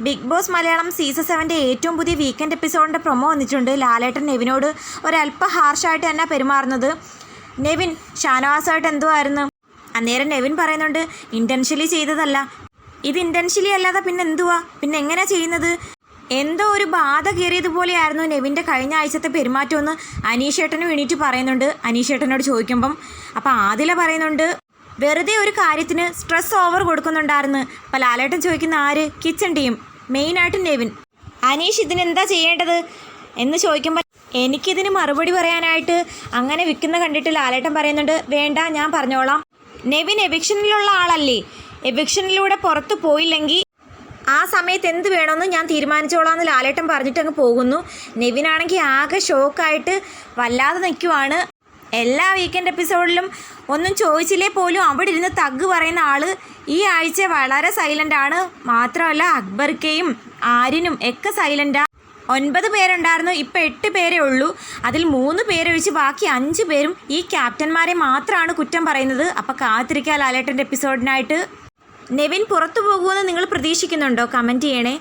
Big boss Malayalam season സെവന്റെ ഏറ്റവും പുതിയ വീക്കെൻഡ് എപ്പിസോഡിന്റെ പ്രൊമോ വന്നിട്ടുണ്ട്. ലാലേട്ടൻ നെവിനോട് ഒരല്പ ഹാർഷായിട്ട് തന്നെ പെരുമാറുന്നത്. നെവിൻ ഷാനവാസായിട്ട് എന്തോ ആയിരുന്നു. അന്നേരം നെവിൻ പറയുന്നുണ്ട് ഇന്റൻഷ്യലി ചെയ്തതല്ല. ഇത് ഇന്റൻഷ്യലി അല്ലാതെ പിന്നെ എന്തുവാ? പിന്നെ എങ്ങനെയാ ചെയ്യുന്നത്? എന്തോ ഒരു ബാധ കയറിയതുപോലെയായിരുന്നു നെവിന്റെ കഴിഞ്ഞ ആഴ്ചത്തെ പെരുമാറ്റമെന്ന് അനീഷേട്ടന് വേണ്ടിയിട്ട് പറയുന്നുണ്ട്. അനീഷേട്ടനോട് ചോദിക്കുമ്പം അപ്പോൾ ആദില പറയുന്നുണ്ട് വെറുതെ ഒരു കാര്യത്തിന് സ്ട്രെസ് ഓവർ കൊടുക്കുന്നുണ്ടായിരുന്നു. അപ്പോൾ ലാലേട്ടൻ ചോദിക്കുന്ന ആര്? കിച്ചൺ ടീം മെയിനായിട്ട് നെവിൻ. അനീഷ് ഇതിനെന്താ ചെയ്യേണ്ടത്? എന്ന് ചോദിക്കുമ്പോൾ എനിക്കിതിന് മറുപടി പറയാനായിട്ട് അങ്ങനെ വിൽക്കുന്ന കണ്ടിട്ട് ലാലേട്ടൻ പറയുന്നുണ്ട് വേണ്ട ഞാൻ പറഞ്ഞോളാം. നെവിൻ എവിക്ഷനിലുള്ള ആളല്ലേ? എവിക്ഷനിലൂടെ പുറത്ത് പോയില്ലെങ്കിൽ ആ സമയത്ത് എന്ത് വേണമെന്ന് ഞാൻ തീരുമാനിച്ചോളാം എന്ന് ലാലേട്ടൻ പറഞ്ഞിട്ട് അങ്ങ് പോകുന്നു. നെവിനാണെങ്കിൽ ആകെ ഷോക്കായിട്ട് വല്ലാതെ നിൽക്കുവാണ് എല്ലാ വീക്കെൻഡ് എപ്പിസോഡിലും ഒന്നും ചോദിച്ചില്ലേ പോലും അവിടെ ഇരുന്ന് തഗ് പറയുന്ന ആൾ ഈ ആഴ്ച വളരെ സൈലന്റ് ആണ്. മാത്രമല്ല അക്ബർക്കയും ആര്യനും ഒക്കെ സൈലന്റാണ് ഒൻപത് പേരുണ്ടായിരുന്നു ഇപ്പം എട്ട് പേരേ ഉള്ളൂ. അതിൽ മൂന്ന് പേരൊഴിച്ച് ബാക്കി അഞ്ച് പേരും ഈ ക്യാപ്റ്റന്മാരെ മാത്രമാണ് കുറ്റം പറയുന്നത്. അപ്പോൾ കാത്തിരിക്കുക ലാലേട്ടന്റെ എപ്പിസോഡിനായിട്ട് നെവിൻ പുറത്തു പോകുമെന്ന് നിങ്ങൾ പ്രതീക്ഷിക്കുന്നുണ്ടോ? കമന്റ് ചെയ്യണേ.